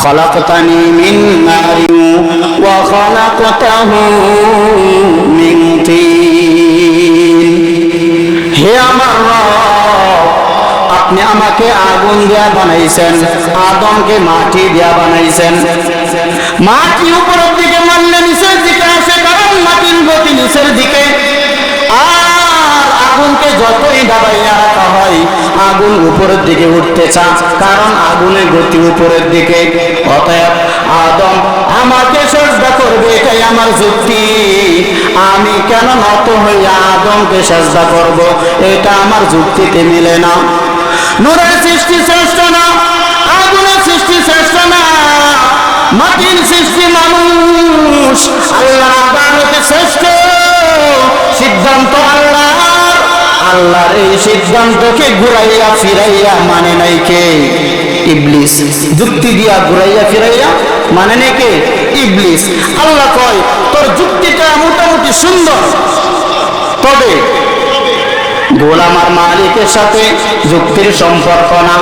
خلقتني من نار وخلقته من طين হে আমার রব আপনি আমাকে আগুন দিয়া বানাইছেন আদমকে মাটি দিয়া বানাইছেন মাটি উপরের দিকে মারলে নিচের দিকে আসে কারণ মাটির গতি নিচের দিকে আর আগুনকে যতই দাবাইয়া রাখা হয়, আগুন উপরের দিকে উঠতে চা কারণ আগুনের গতি উপরের দিকে। অতএব আদম, আমাকে সেজদা করবে, এটাই আমার যুক্তি। আমি কেন নত হইয়া আদমকে সেজদা করব, এটা আমার যুক্তিতে মিলে না। নূরের সৃষ্টি শ্রেষ্ঠ না, আগুনের সৃষ্টি শ্রেষ্ঠ না, মাটির সৃষ্টি মানুষ, আল্লাহ শ্রেষ্ঠ। সিদ্ধান্ত আল্লাহ আল্লাহর এই সিদ্ধান্তকে ঘুরাইয়া ফিরাইয়া মানে নাই কে? ইবলিস। যুক্তি দিয়া ঘুরাইয়া ফিরাইয়া মানে নাই কে? ইবলিস। আল্লাহ কয়, তোর যুক্তিটা মোটামুটি সুন্দর। তবে গোলাম আর মালিকের সাথে যুক্তির সম্পর্ক না।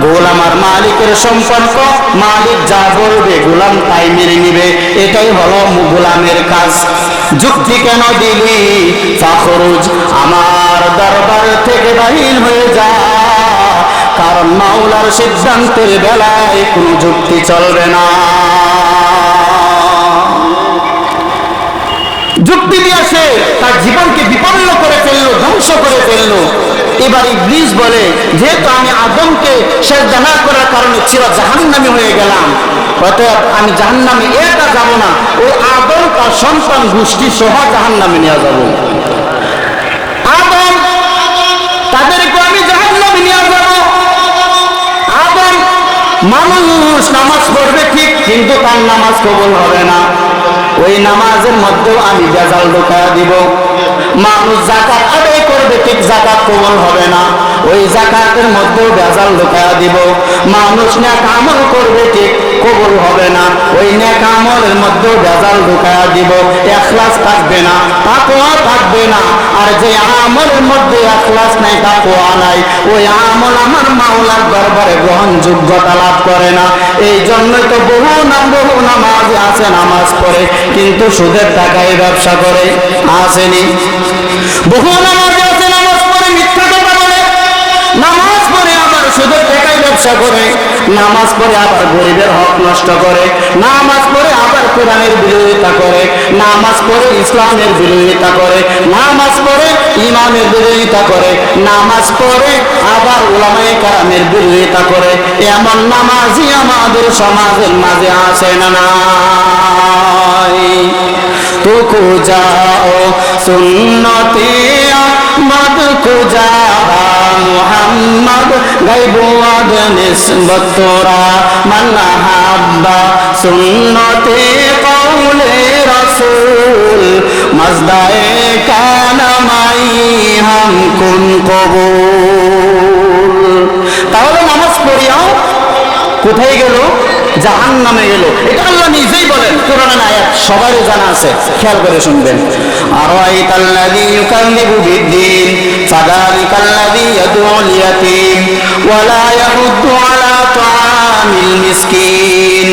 গোলাম আর মালিকের সম্পর্ক, মালিক যা বলবে গোলাম তাই মেনে নিবে। এটাই হলো গোলামের কাজ। যুক্তি কেন দিলি? ফাখরুজ আমার দরবার থেকে বাহির হয়ে যা। কারণ মাওলার সিদ্ধান্তের বেলায় কোনো যুক্তি চলবে না। যুক্তি দিয়ে সে তার জীবনকে বিপন্ন করে ফেলল, ধ্বংস করে ফেলল। এবার ইবলিস বলে, যেহেতু আমি আদমকে সেজদা না করার কারণে চির জাহান্নামি হয়ে গেলাম, অতএব আমি জাহান্নামে এটা যাব না ও আদম তার সন্তান গোষ্ঠী সহ জাহান্নামে নিয়ে যাব আদম তাদেরকে আমি জাহান্নামে নিয়ে যাব আদম মানুষ নামাজ পড়বে ঠিক, কিন্তু তার নামাজ কবল হবে না। ওই নামাজের মধ্যেও আমি বেজাল ঢোকা দিব। মানুষ জাকাত আদায় করবে ঠিক জাকাত কবল হবে না। ওই জাকাতের মধ্যেও বেজাল ঢোকা দিব। মানুষ না আমল করবে ঠিক কবল হবে না। ওই নেক আমলের মধ্যেও বেজাল ঢোকা দিব। এখলাস থাকবে না, তাকওয়া থাকবে না। আর যে আমলের মধ্যে এখলাস নাই, তাকওয়া নাই। ওই আমল আমার মাওলার দরবারে গ্রহণযোগ্যতা লাভ করে না। এই জন্যই তো বহু নাম বহু নামাজ আছে, নামাজ পড়ে। কিন্তু সুদের টাকায় ব্যবসা করে, আসেনি। বহু নামাজ পড়ে মিথ্যা কথা বলে নামাজ পড়ে আবার সুদের টাকায় ব্যবসা করে, নামাজ পড়ে আবার গরিবের হক নষ্ট করে, নামাজ পড়ে আবার কোরআনের বিরোধিতা করে, নামাজ পড়ে ইসলামের বিরোধিতা করে, নামাজ পড়ে ইমামের বিরোধিতা করে, নামাজ পড়ে আবার ওলামায়ে কারামের বিরোধিতা করে। এমন নামাজই আমাদের সমাজের মাঝে আছে না নাই? তো কো যাও সুন্নতে আহমদ কো যাবা মুহাম্মদ গাইবো আদ নিসবত তোরা মান হাব্বা সুন্নতে কওলে রাসূল মজদায়ে কানা মাই হাম কুন কবুল। তাহলে নামাজ পড়িয়াও কোথায় গেল? জাহান নামে গেল। এটা আল্লাহ নিজেই বলেন, কোরআনের আয়াত। সবারই জানা আছে, খেয়াল করে শুনবেন। আর আইতাল্লাযী ইউকাল্লিবু বিদ্দিন ফাযালিকাল্লাযী ইয়াদউল ইয়াতীম, ওয়া লা ইয়াহুদ্দু আলা তাআমিল মিসকিন,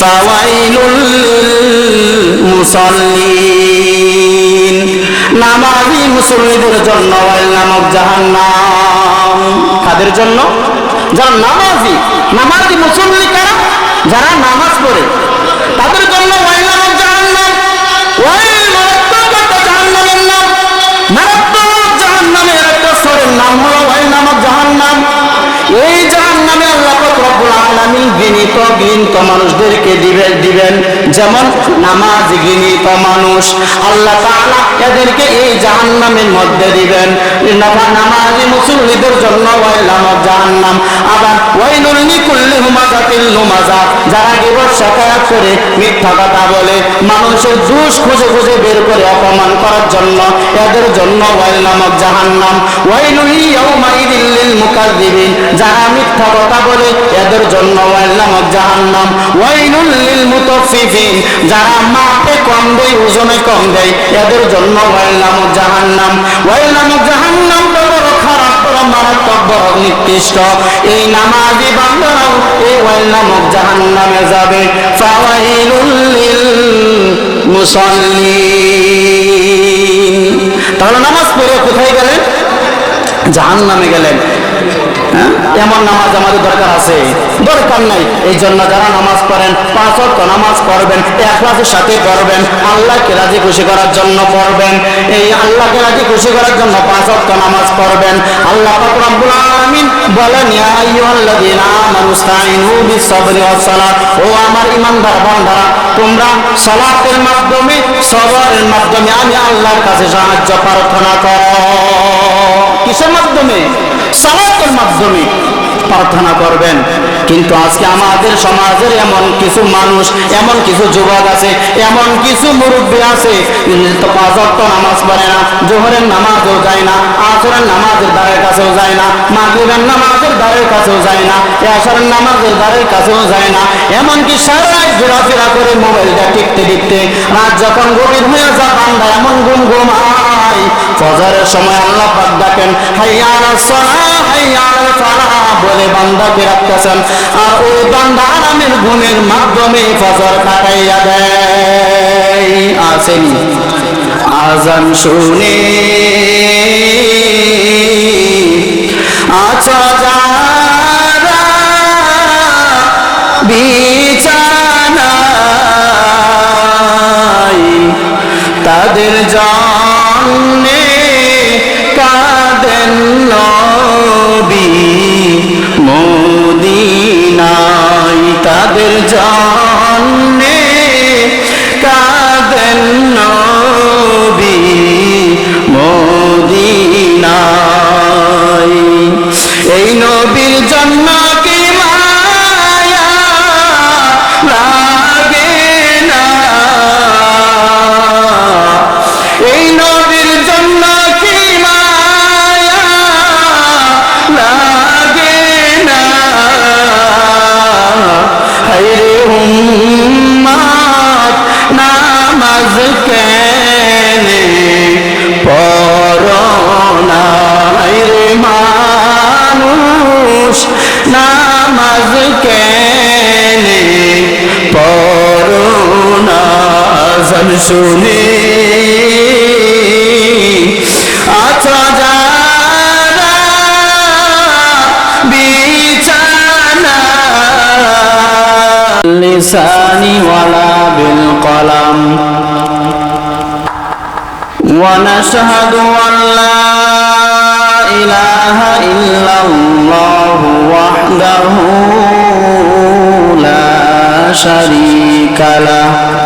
ফাওয়াইলুল মুসাল্লিন। নামাজি মুসল্লিদের জন্য ওয়াইল নামক জাহান্নাম। কাদের জন্য? যারা নামাজি নামাজি মুসল্লি কারা? যারা নামাজ পড়ে, তাদের জন্য নাম হলো জাহান নামে জাহান্নাম। এই জাহান্নামে আল্লাহ রব্বুল আলামিন গৃহীত মানুষদেরকে দিবেন দিবেন। যেমন নামাজ গৃহীত মানুষ। আল্লাহ এদেরকে এই জাহান্নামের মধ্যে দিবেন। নামাজি মুসল্লিদের জন্য আবার যারা করে মিথ্যা কথা বলে, মানুষের দোষ খুঁজে খুঁজে বের করে অপমান করার জন্য এদের জন্য ওয়াইল নামক জাহান্নাম। ওয়াইলুল ইয়াউমাইদিল লিল যারা মিথ্যা কথা বলে, এদের জন্য ওয়াইল নামক ওয়াইলুল লিল মুতাফফিফিন যারা মাপে কম দেয়, ওজনে কম দেয়, এদের জন্য ওয়াইল জাহান্নাম। নামক জাহান্নাম বড় খারাপ এই নামক জাহান্নামে তাহলে নামাজ পড়ে কোথায় গেলেন? জাহান্নামে গেলেন। হ্যাঁ? এমন নামাজ আমাদের দরকার আছে? দরকার নাই। এই জন্য যারা নামাজ পড়েন, পাঁচ ওয়াক্ত নামাজ পড়বেন একলাসের সাথে পড়বেন, আল্লাহকে রাজি খুশি করার জন্য পড়বেন। এই আল্লাহকে রাজি খুশি করার জন্য পাঁচ ওয়াক্ত নামাজ পড়বেন। আল্লাহ রব্বুল আলামিন বলেন ও আমার ঈমানদার বান্দারা, তোমরা সালাতের মাধ্যমে, সবরের মাধ্যমে আমি আল্লাহর কাছে সাহায্য প্রার্থনা করো। কিসের মাধ্যমে? সালাতের মাধ্যমে প্রার্থনা করবেন। কিন্তু আজকে আমাদের সমাজের এমন কিছু মানুষ, এমন কিছু যুবক আছে, এমন কিছু মুরব্বী আছে নামাজ পড়ে না, জোহরের নামাজও যায় না, আসরের নামাজের দ্বারের কাছেও যায় না, মাগরিবের নামাজের দ্বারের কাছেও যায় না, এশারের নামাজের দ্বারের কাছেও যায় না, এমনকি সারা রাত ঘোরাফেরা করে মোবাইলটা টিপতে টিপতে রাত যখন গভীর হয়ে যা বান্দা এমন ঘুম ঘুমায়। ফজরের সময় আল্লাহ পাক ডাকেন হাইয়া সালাহ হাইয়া আলাল বলে বান্দাকে রাখতেছেন। আর ওই বান্দা আরামের ঘুমের মাধ্যমে ফজর কাটাইয়া দেয়। আসেনি, আজান শুনে। আচ্ছা যারা তাদের জন্যে কাঁদেন নবী। মদিনায় তাদের জন্যে سوني أتدارى اللسان ولا بالقلم. ونشهد أن لا إله إلا الله وحده لا شريك له.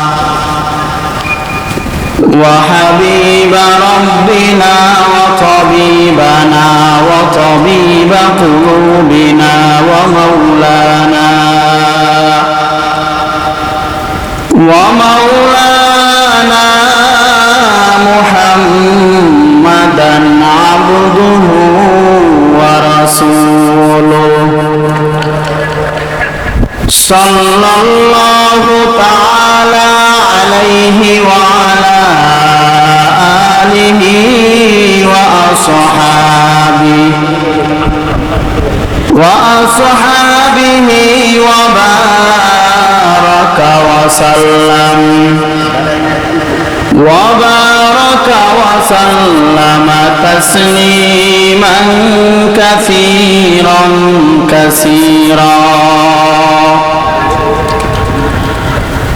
وحبيب ربنا وطبيبنا وطبيب قلوبنا ومولانا ومولانا محمدا عبده ورسوله. صلى الله تعالى عليه وعلى آله وأصحابه وأصحابه وبارك وسلم وبارك وسلم تسليما كثيرا كثيرا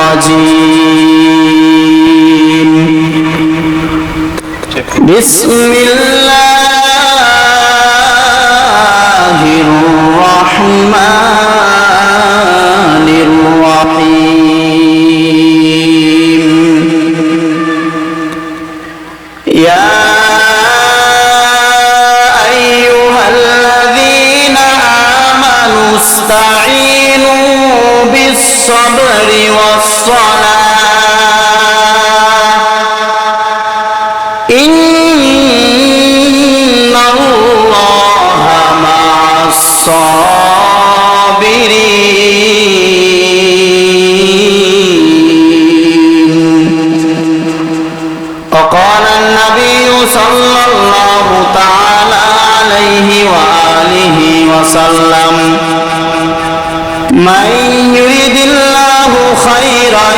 الرجيم بسم الله الرحمن النبي صلى الله تعالى عليه وآله وسلم. من يريد الله خيرا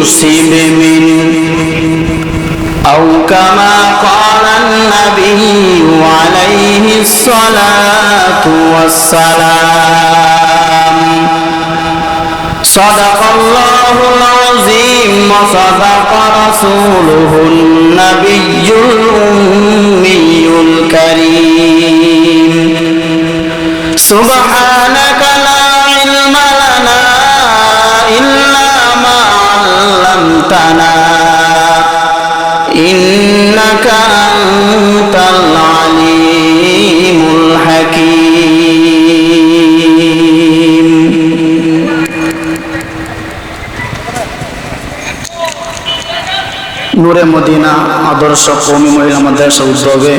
يصيب منه أو كما قال النبي عليه الصلاة والسلام. صدق الله العظيم وصدق رسوله النبي الأمي الكريم سبحانك لا علم لنا إلا ما علمتنا নূরে মদিনা, আদর্শ কৌমি মহিলা মাদ্রাসা উদ্যোগে।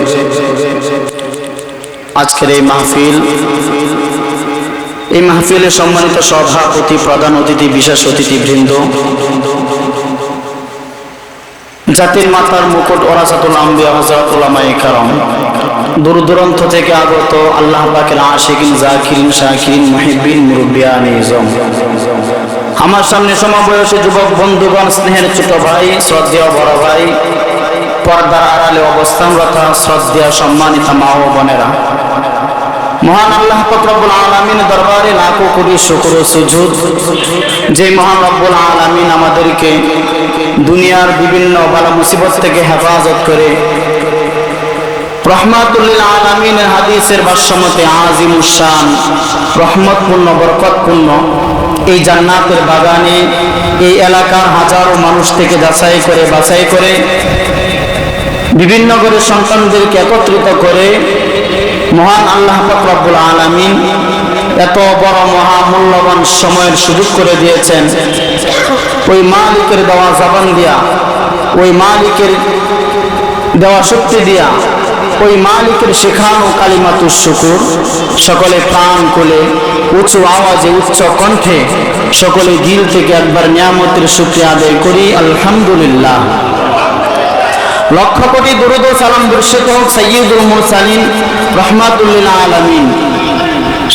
আজকের এই মাহফিল, এই মাহফিলে সম্মানিত সভাপতি প্রধান অতিথি, বিশেষ অতিথি বৃন্দ জাতির মাতার মুকুট ওরাসাতুল আম্বিয়া হজরতুল কারম। দূর দূরান্ত থেকে আগত আল্লাহ পাকের আশিকিন, জাকিরিন, শাকিরিন মুহিবিন মুরব্বিয়ান ইজম আমার সামনে সমবয়সী যুবক বন্ধুগণ, স্নেহের ছোট ভাই, শ্রদ্ধেয় বড় ভাই, পর্দার আড়ালে অবস্থানরত, শ্রদ্ধেয় সম্মানিত মা ও বোনেরা। মহান আল্লাহ রব্বুল আলামিন দরবারে লাখো কোটি শুকর সুজুদ। যে মহান রব্বুল আলামিন আমাদেরকে দুনিয়ার বিভিন্ন বালা মুসিবত থেকে হেফাজত করে রহমাতুল্লিল আলামিনের হাদিসের ভাষ্যমতে আজিমুসান রহমতপূর্ণ, বরকতপূর্ণ এই জান্নাতের বাগানে এই এলাকার হাজারো মানুষ থেকে যাচাই করে, বাছাই করে, বিভিন্ন করে সন্তানদেরকে একত্রিত করে মহান আল্লাহ রব্বুল আলামিন এত বড় মহামূল্যবান সময়ের সুযোগ করে দিয়েছেন। ওই মালিকের দেওয়া জবান দিয়া, ওই মালিকের দেওয়া শক্তি দিয়া ওই মালিকের শেখানো কালিমাতুর শুকুর। সকলে প্রাণ কোলে, উঁচু আওয়াজে, উচ্চ কণ্ঠে সকলে দিল থেকে একবার নিয়ামতের শুক্রিয়া আদায় করি, আলহামদুলিল্লাহ। লক্ষ কোটি দুরুদ সালাম বর্ষিত হোক সৈয়দুল মুরসালিন রহমাতুল্লিল্লা আলমিন।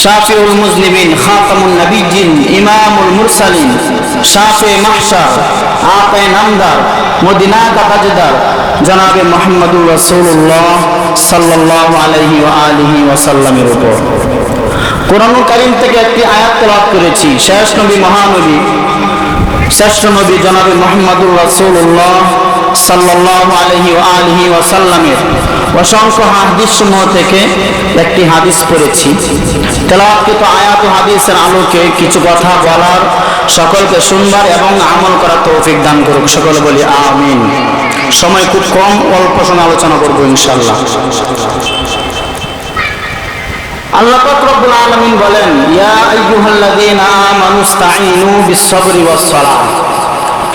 শাফিউল মুসলিমিন খাতামুল নবীজিন, ইমামুল মুরসালিন, শাফে মাহসার আপে নামদার মদিনা কাতাজদার জনাবে মোহাম্মদুর রসুল্লাহ সাল্লাল্লাহু আলাইহি ওয়া আলিহি ওয়াসাল্লামের উপর। কোরআনুল কারীম থেকে একটি আয়াত তেলাওয়াত করেছি, শেষ নবী মহানবী শ্রেষ্ঠ নবী জনাবে মোহাম্মদুর রাসূলুল্লাহ সাল্লাল্লাহু আলাইহি ওয়া আলিহি ওয়াসাল্লামের অসংখ্য হাদিস সমূহ থেকে একটি হাদিস পড়েছি। তেলাওয়াতকৃত আয়াত হাদিসের আলোকে কিছু কথা বলার সকলকে শুনবার এবং আমল করার তৌফিক দান করুক। সকলে বলি আমিন। সময় খুব কম, অল্প সময় আলোচনা করব ইনশাল্লাহ আল্লাহ রব্বুল আলামিন বলেন, ইয়া আইয়ুহাল্লাযীনা আমানু ইসতাঈনু বিস-সাবরি ওয়াস-সালাহ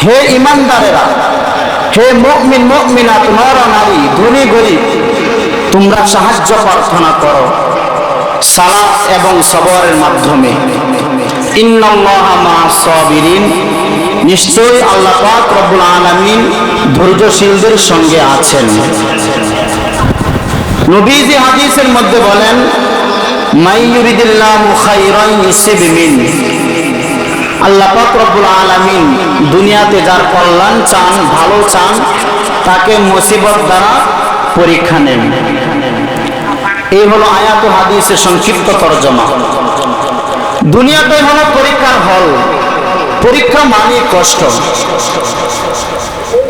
হে ঈমানদারেরা, হে মুমিন মুমিনাত, নর নারী, ধনী গরিব, তোমরা সাহায্য প্রার্থনা করো সালাত এবং সবরের মাধ্যমে। নিশ্চয়ই আল্লাহ পাক রব্বুল আলামিন ধৈর্যশীলদের সঙ্গে আছেন। নবীজি হাদিসের মধ্যে বলেন আল্লাহ পাক রব্বুল আলামিন দুনিয়াতে যার কল্যাণ চান, ভালো চান, তাকে মুসিবত দ্বারা পরীক্ষা নেন। এই হলো আয়াত হাদিসের সংক্ষিপ্ত তর্জমা। দুনিয়াতে হলো পরীক্ষার হল। পরীক্ষা মানে কষ্ট।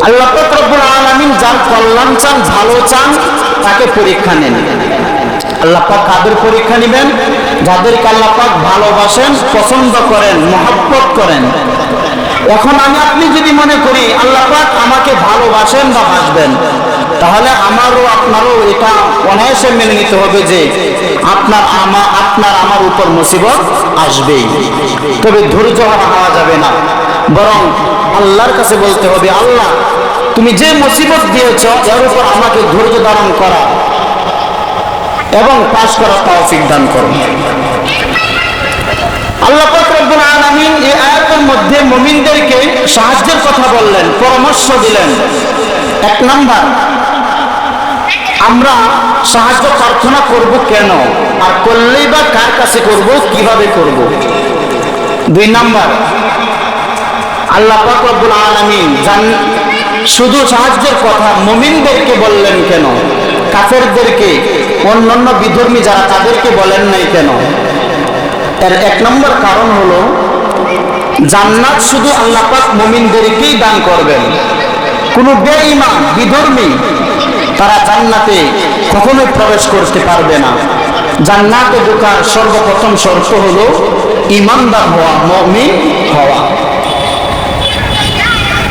আল্লাহ রব্বুল যার কল্যাণ চান, ভালো চান, তাকে পরীক্ষা নেন। আল্লাহ পাক কাদের পরীক্ষা নেবেন? যাদেরকে আল্লাহ পাক ভালোবাসেন, পছন্দ করেন, মহব্বত করেন। এখন আমি আপনি যদি মনে করি, আল্লাহ পাক আমাকে ভালোবাসেন বা তাহলে আমারও, আপনারও এটা অনায়াসে মেনে নিতে হবে যে আপনার আমা, আপনার আমার উপর মুসিবত আসবেই। তবে ধৈর্য হারা হওয়া যাবে না। বরং আল্লাহর কাছে বলতে হবে, আল্লাহ, তুমি যে মুসিবত দিয়েছ, এর উপর আমাকে ধৈর্য ধারণ করা এবং পাশ করা তৌফিক দান করো। আল্লাহ রব্বুল আলামিন এই আয়াতের মধ্যে মুমিনদেরকে সাহায্যের কথা বললেন, পরামর্শ দিলেন। এক নাম্বার, আমরা সাহায্য প্রার্থনা করব কেন? আর করলেই বা কার কাছে করব? কীভাবে করব? দুই নাম্বার, আল্লাহ পাক রব্বুল আলামিন জান, শুধু সাহায্যের কথা মুমিনদেরকে বললেন কেন? কাফেরদেরকে, অন্যান্য বিধর্মী যারা তাদেরকে বলেন নাই কেন? এর এক নম্বর কারণ হলো, জান্নাত শুধু আল্লাহ পাক মুমিনদেরকেই দান করবেন। কোন বেঈমান, বিধর্মী, তারা জান্নাতে কখনোই প্রবেশ করতে পারবে না। জান্নাতে ঢোকার সর্বপ্রথম শর্ত হলো ইমানদার হওয়া, মুমিন হওয়া।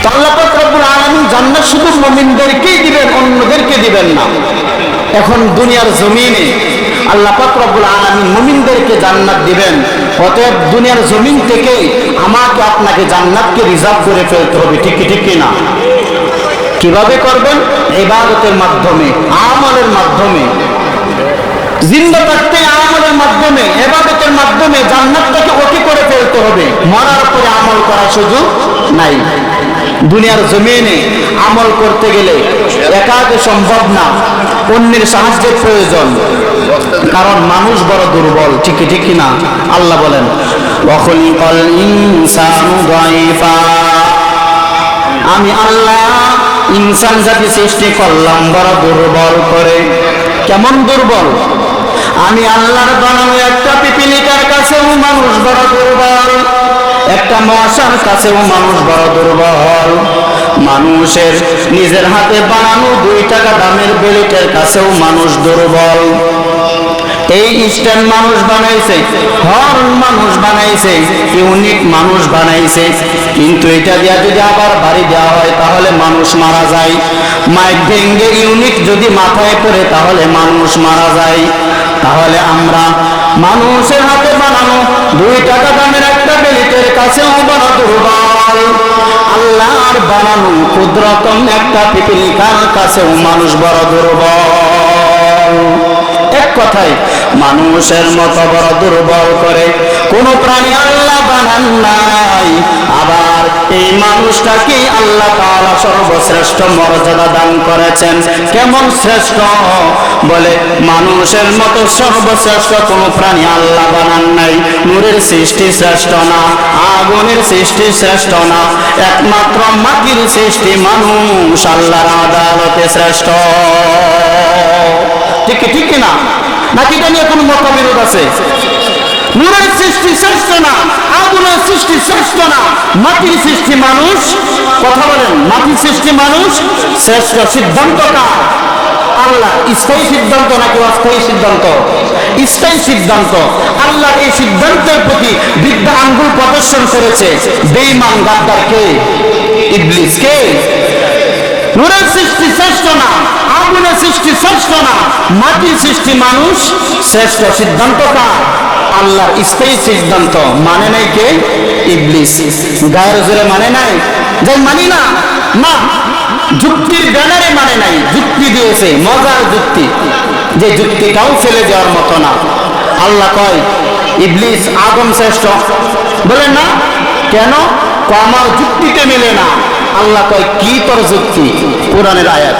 তো আল্লাহ পাক রব্বুল আলামিন জান্নাত শুধু মুমিনদেরকেই দিবেন, অন্যদেরকে দিবেন না। এখন দুনিয়ার জমিনে আল্লাহ রব্বুল আলামিন মুমিনদেরকে জান্নাত দিবেন। অতএব দুনিয়ার জমিন থেকে আমাকে আপনাকে জান্নাতকে রিজার্ভ করে ফেলতে হবে, ঠিক ঠিক না? কীভাবে করবেন? ইবাদতের মাধ্যমে, আমলের মাধ্যমে। জিন্দা থাকতে আমলের মাধ্যমে এবাদতের মাধ্যমে জান্নাতটাকে অতি করে ফেলতে হবে। মরার পরে আমল করার সুযোগ নাই। দুনিয়ার জমিনে আমল করতে গেলে একাকে সম্ভব না, অন্যের সাহায্যের প্রয়োজন। কারণ মানুষ বড় দুর্বল, ঠিকই ঠিকই না? আল্লাহ বলেন আমি আল্লাহ ইনসান জাতি সৃষ্টি করলাম, বড় দুর্বল করে। কেমন দুর্বল? আমি আল্লাহর বানানো একটা পিপিলিকার কাছেও মানুষ বড় দুর্বল। একটা মশার কাছেও মানুষ বড় দুর্বল। মানুষের নিজের হাতে বানানো দুই টাকা দামের বেলেটের কাছেও মানুষ দুর্বল। এই স্ট্যান্ড মানুষ বানাইছে হর্ন মানুষ বানাইছে ইউনিক মানুষ বানাইছে। কিন্তু এটা দিয়া যদি আবার বাড়ি দেওয়া হয়, তাহলে মানুষ মারা যায়। মাইক ভেঙ্গে ইউনিট যদি মাথায় পড়ে, তাহলে মানুষ মারা যায়। তাহলে আমরা মানুষের হাতে বানানো দুই টাকা দামের একটা বেলিটের দুর্বল। আল্লাহর বানানো ক্ষুদ্রতম একটা পিপিলিকার কাছেও মানুষ বড় দুর্বল। এক কথায়, মানুষের মতো বড় দুর্বল করে কোন প্রাণী আল্লাহ বানান নাই। আবার এই মানুষটাকে আল্লাহ তাআলা সর্বশ্রেষ্ঠ মর্যাদা দান করেছেন? কেমন শ্রেষ্ঠ? বলে, মানুষের মতো সর্বশ্রেষ্ঠ কোন প্রাণী আল্লাহ বানান নাই। নূরের সৃষ্টি শ্রেষ্ঠ না, আগুনের সৃষ্টি শ্রেষ্ঠ না, একমাত্র মাটির সৃষ্টি মানুষ আল্লাহর আদালতে শ্রেষ্ঠ। ঠিক ঠিক না? নাকি এটা নিয়ে কোনো মতবিরোধ আছে? নূরের সৃষ্টি শ্রেষ্ঠ না, আগুনের সৃষ্টি শ্রেষ্ঠ না, মাটির সৃষ্টি মানুষ, কথা বলেন, মাটির সৃষ্টি মানুষ শ্রেষ্ঠ সিদ্ধান্ত কার? আল্লাহ স্থায়ী সিদ্ধান্ত নাকি অস্থায়ী সিদ্ধান্ত? স্থায়ী সিদ্ধান্ত। আল্লাহ এই সিদ্ধান্তের প্রতি বিদ্যা আঙ্গুল প্রদর্শন করেছে। বেইমান গাদ্দার কে? ইবলিস কে? নূরের সৃষ্টি শ্রেষ্ঠ না আগুনের সৃষ্টি শ্রেষ্ঠ না, মাটির সৃষ্টি মানুষ শ্রেষ্ঠ সিদ্ধান্ত কার? আল্লাহর স্থায়ী সিদ্ধান্ত মানে নাই কে? ইবলিস। গায়ের জোরে মানে নাই? যাই মানি না না যুক্তির ব্যানারে মানে নাই, যুক্তি দিয়েছে, মজার যুক্তি। যে যুক্তিটাও ফেলে দেওয়ার মতো না। আল্লাহ কয়, ইবলিস আগম শ্রেষ্ঠ। বলেন না, কেন? কো আমার যুক্তিতে মেলে না। আল্লাহ কয়, কি তোর যুক্তি? কোরআনের আয়াত।